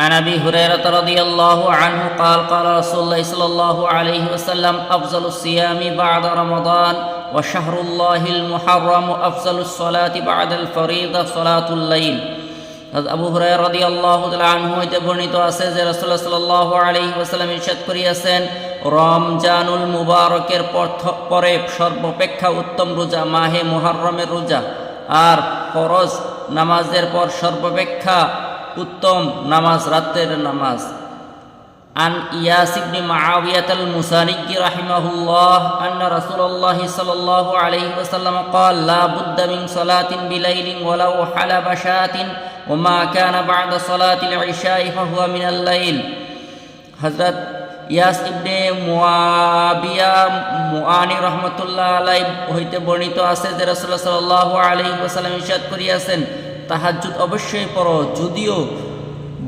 عن ابي هريره رضي الله عنه قال قال رسول الله صلى الله عليه وسلم افضل الصيام بعد رمضان وشهر الله المحرم افضل الصلاه بعد الفريضه صلاه الليل হযরত আবু হুরায়রা রাদিয়াল্লাহু তাআলা আনহু হইতে বর্ণিত আছে যে রাসূলুল্লাহ সাল্লাল্লাহু আলাইহি ওয়াসাল্লাম ইরশাদ করিয়াছেন রমজানুল মুবারকের পর- পরে সর্বাপেক্ষা উত্তম রোজা মাহে মুহররমের রোজা আর ফরজ নামাজের পর সর্বাপেক্ষা উত্তম নামাজ রাতের নামাজ عن إياس بن معاوية المساني رحمه الله أن رسول الله صلى الله عليه وسلم قال لا بد من صلاة بليل ولو حلب شاة وما كان بعد صلاة العشاء فهو من الليل হজরত ইয়াস ইবনে মুয়াবিয়া মুআনি রহমতুল্লাহ আলাই হইতে বর্ণিত আছে যে রাসূলুল্লাহ সাল্লাল্লাহু আলাইহি ওয়াসাল্লাম ইরশাদ করিয়াছেন তাহাজ্জুদ অবশ্যই পড়ো যদিও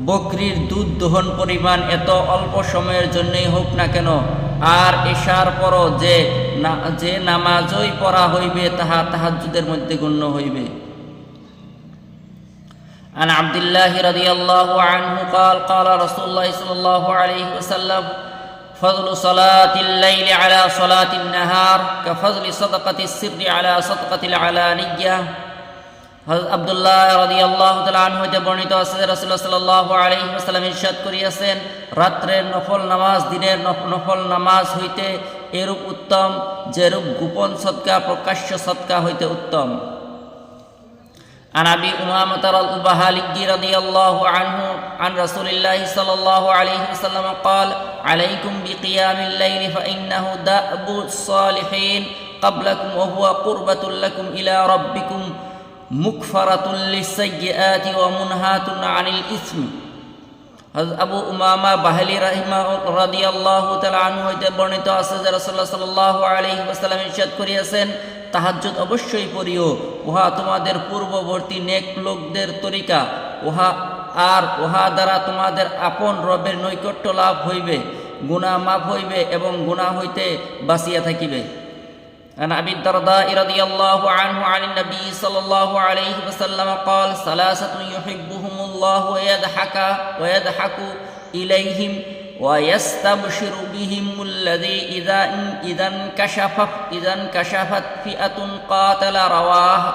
বকরির দুধ দহন পরিমাণ এত অল্প সময়ের জন্যই হোক না কেন আর এশার পরও যে না যে নামাজই পড়া হইবে তাহা তাহাজ্জুদের মধ্যে গণ্য হইবে عن عبد الله رضي الله عنه قال قال رسول الله صلى الله عليه وسلم فضل صلاة الليل على صلاة النهار كفضل صدقة السر على صدقة العلانية হযরত আব্দুল্লাহ রাদিয়াল্লাহু তাআলা আনহু হতে বর্ণিত আছে যে রাসূলুল্লাহ সাল্লাল্লাহু আলাইহি ওয়াসাল্লাম ইরশাদ করিয়াছেন রাত্রের নফল নামাজ দিনের নফ- নফল নামাজ হইতে এরূপ উত্তম যেরূপ গোপন সদকা প্রকাশ্য সদকা হইতে উত্তম عن ابي امامه البهالي رضي الله عنه عن رسول الله صلى الله عليه وسلم قال عليكم بقيام الليل فانه دأب الصالحين قبلكم وهو قربة لكم الى ربكم মুখফারাতুল্লিসাইয়াতি আনিল আবু রাহিমা হইতে বর্ণিত আছে করিয়াছেন অবশ্যই পড়িও, উহা তোমাদের পূর্ববর্তী নেক লোকদের তরিকা, উহা আর উহা দ্বারা তোমাদের আপন রবের নৈকট্য লাভ হইবে গুণা মাফ হইবে এবং গুণা হইতে বাঁচিয়া থাকিবে। عن ابي الدرداء رضي الله عنه عن النبي صلى الله عليه وسلم قال ثلاثة يحبهم الله ويضحك ويضحك إليهم ويستبشر بهم الذي إذا إذا انكشف إذا انكشفت فئة قاتل رواه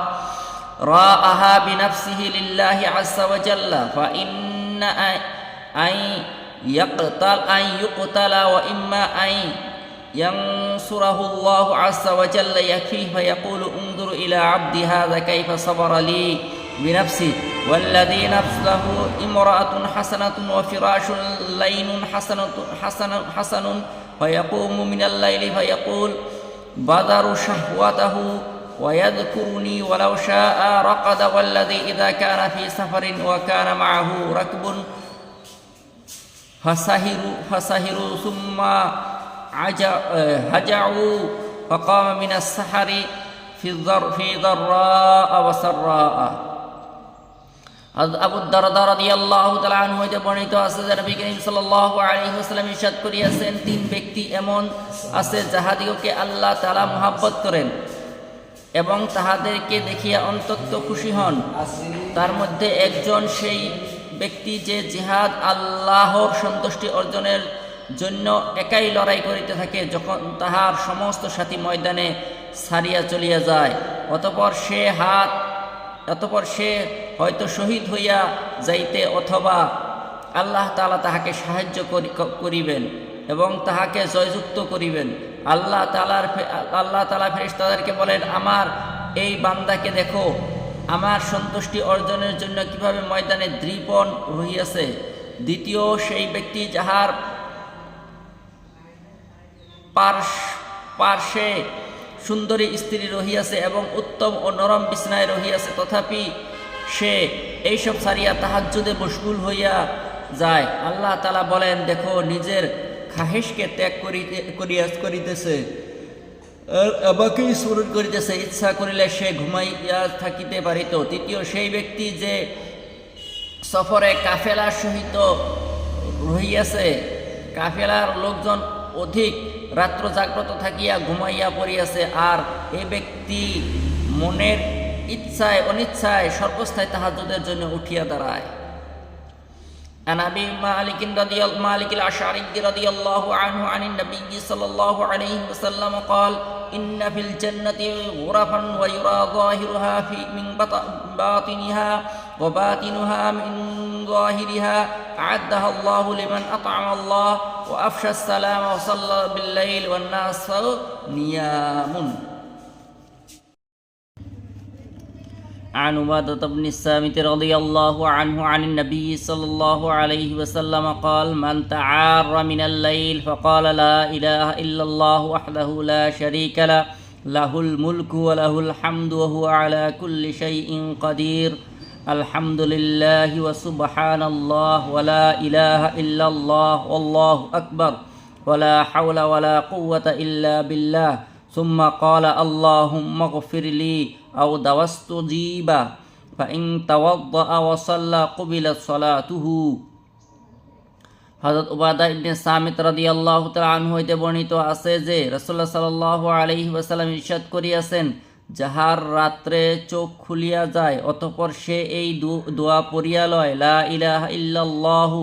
راءها بنفسه لله عز وجل فإن أن يقتل أن يقتل وإما أن ينصره الله عز وجل يكفيه فيقول انظر إلى عبدي هذا كيف صبر لي بنفسي. والذي نفسه امرأة حسنة وفراش لين حسنة حسن حسن فيقوم من الليل فيقول بدر شهوته ويذكرني ولو شاء رقد والذي إذا كان في سفر وكان معه ركب فسهروا فسهروا ثم هجعوا فقام من السحر في الضر في ضراء وسراء আবু দারদা রাদিয়াল্লাহু তাআলা আনহু হইতে বর্ণিত আছে যে নবী করিম সাল্লাল্লাহু আলাইহি ওয়াসাল্লাম ইরশাদ করিয়াছেন তিন ব্যক্তি এমন আছে যাহাদিগকে আল্লাহ তাআলা মহাব্বত করেন এবং তাহাদেরকে দেখিয়া অন্তত খুশি হন তার মধ্যে একজন সেই ব্যক্তি যে জিহাদ আল্লাহর সন্তুষ্টি অর্জনের জন্য একাই লড়াই করিতে থাকে, যখন তাহার সমস্ত সাথী ময়দানে সারিয়া চলিয়া যায়। অতপর সে হাত, অতপর সে হয়তো শহীদ হইয়া যাইতে অথবা আল্লাহ তালা তাহাকে সাহায্য করিবেন এবং তাহাকে জয়যুক্ত করিবেন। আল্লাহ তালার আল্লাহ তালা ফেরেশতাদেরকে বলেন, আমার এই বান্দাকে দেখো, আমার সন্তুষ্টি অর্জনের জন্য কীভাবে ময়দানে দৃপণ রহিয়াছে দ্বিতীয় সেই ব্যক্তি যাহার পার্শ- পার্শ্বে সুন্দরী স্ত্রী রহিয়াছে এবং উত্তম ও নরম বিছনায় রহিয়াছে তথাপি সে এইসব সারিয়া তাহাজ্জুদে মশগুল হইয়া যায়। আল্লাহ তালা বলেন, দেখো, নিজের খাহেশকে ত্যাগ করিতে, করিয়া, করিতেছে। আমাকেই স্মরণ করিতেছে। ইচ্ছা করিলে সে ঘুমাইয়া থাকিতে পারিত। তৃতীয়, সেই ব্যক্তি যে সফরে কাফেলার সহিত রহিয়াছে, কাফেলার লোকজন অধিক রাত্র জাগ্রত থাকিয়া ঘুমাইয়া পড়িয়াছে আর এ ব্যক্তি মনের ইচ্ছায় অনিচ্ছায় সর্বস্থায় তাহাজুদের জন্য উঠিয়া দাঁড়ায় عن ابي مالك رضي مالك الاشعري رضي الله عنه عن النبي صلى الله عليه وسلم قال ان في الجنه غرفا ويرى ظاهرها في من بط- باطنها وباطنها من ظاهرها أعدها الله لمن أطعم الله وأفشى السلام وصلى بالليل والناس نيام. عن عبادة بن الصامت رضي الله عنه عن النبي صلى الله عليه وسلم قال من تعار من الليل فقال لا إله إلا الله وحده لا شريك له له الملك وله الحمد وهو على كل شيء قدير الحمد لله وسبحان الله ولا إله إلا الله والله أكبر ولا حول ولا قوة إلا بالله ثم قال اللهم اغفر لي أو دوست جيبا فإن توضأ وصلى قبلت صلاته হজরত উবাদা ইবনে সামিত রাদিয়াল্লাহু তাআলা আনহু হইতে বর্ণিত আছে যে রাসূলুল্লাহ সাল্লাল্লাহু আলাইহি ওয়াসাল্লাম ইরশাদ করিয়াছেন যাহার রাত্রে চোখ খুলিয়া যায় অতপর সে এই দোয়া পড়িয়া লয় লা ইলাহা ইল্লাল্লাহু